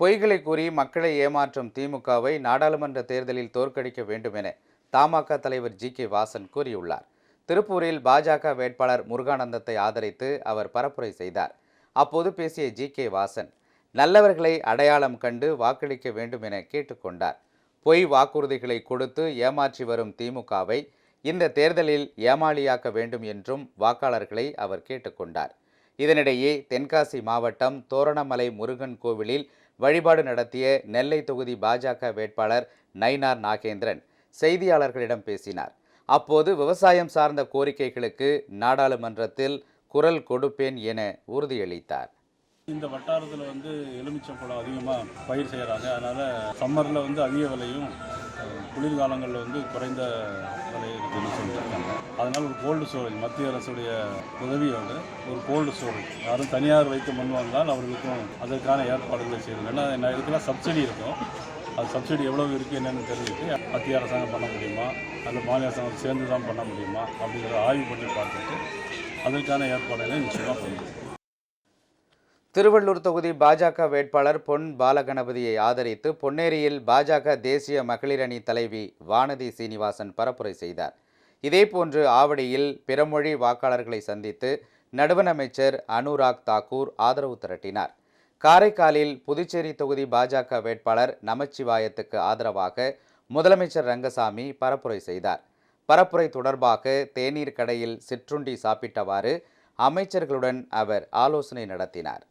பொய்களை கூறி மக்களை ஏமாற்றும் திமுகவை நாடாளுமன்ற தேர்தலில் தோற்கடிக்க வேண்டும் என தமாக தலைவர் ஜி கே வாசன் கூறியுள்ளார். திருப்பூரில் பாஜக வேட்பாளர் முருகானந்தத்தை ஆதரித்து அவர் பரப்புரை செய்தார். அப்போது பேசிய ஜி கே வாசன் நல்லவர்களை அடையாளம் கண்டு வாக்களிக்க வேண்டும் என கேட்டுக்கொண்டார். பொய் வாக்குறுதிகளை கொடுத்து ஏமாற்றி வரும் திமுகவை இந்த தேர்தலில் ஏமாளியாக்க வேண்டும் என்றும் வாக்காளர்களை அவர் கேட்டுக்கொண்டார். இதனிடையே தென்காசி மாவட்டம் தோரணமலை முருகன் கோவிலில் வழிபாடு நடத்திய நெல்லை தொகுதி பாஜக வேட்பாளர் நயினார் நாகேந்திரன் செய்தியாளர்களிடம் பேசினார். அப்போது விவசாயம் சார்ந்த கோரிக்கைகளுக்கு நாடாளுமன்றத்தில் குரல் கொடுப்பேன் என உறுதியளித்தார். இந்த வட்டாரத்தில் வந்து எலுமிச்சம்பழம் அதிகமாக பயிர் செய்கிறாங்க அதனால் சம்மரில் வந்து அதிக விலையும் குளிர்காலங்களில் வந்து குறைந்த விலை இருக்குதுன்னு சொல்லியிருக்காங்க அதனால் ஒரு கோல்டு ஸ்டோரேஜ் மத்திய அரசுடைய உதவியோடு ஒரு கோல்டு ஸ்டோரேஜ். யாரும் தனியார் வைத்து முன் வந்தால் அவர்களுக்கும் அதற்கான ஏற்பாடுகளை செய்யணும். ஏன்னா நான் இதுக்கெல்லாம் சப்சிடி இருக்கும். அது சப்சிடி எவ்வளோ இருக்குது என்னென்னு தெரிஞ்சுட்டு மத்திய அரசாங்கம் பண்ண முடியுமா? அந்த மாநில அரசாங்கம் சேர்ந்து தான் பண்ண முடியுமா? அப்படிங்கிறத ஆய்வு பண்ணி பார்த்துட்டு அதற்கான ஏற்பாடுகளை நிச்சயமாக பண்ணுவோம் திருவள்ளூர் தொகுதி பாஜக வேட்பாளர் பொன் பாலகணபதியை ஆதரித்து பொன்னேரியில் பாஜக தேசிய மகளிர் அணி தலைவி வானதி சீனிவாசன் பரப்புரை செய்தார். இதேபோன்று ஆவடியில் பிறமொழி வாக்காளர்களை சந்தித்து நடுவண் அமைச்சர் அனுராக் தாக்கூர் ஆதரவு திரட்டினார். காரைக்காலில் புதுச்சேரி தொகுதி பாஜக வேட்பாளர் நமச்சிவாயத்துக்கு ஆதரவாக முதலமைச்சர் ரங்கசாமி பரப்புரை செய்தார். பரப்புரை தொடர்பாக தேநீர் கடையில் சிற்றுண்டி சாப்பிட்டவாறு அமைச்சர்களுடன் அவர் ஆலோசனை நடத்தினார்.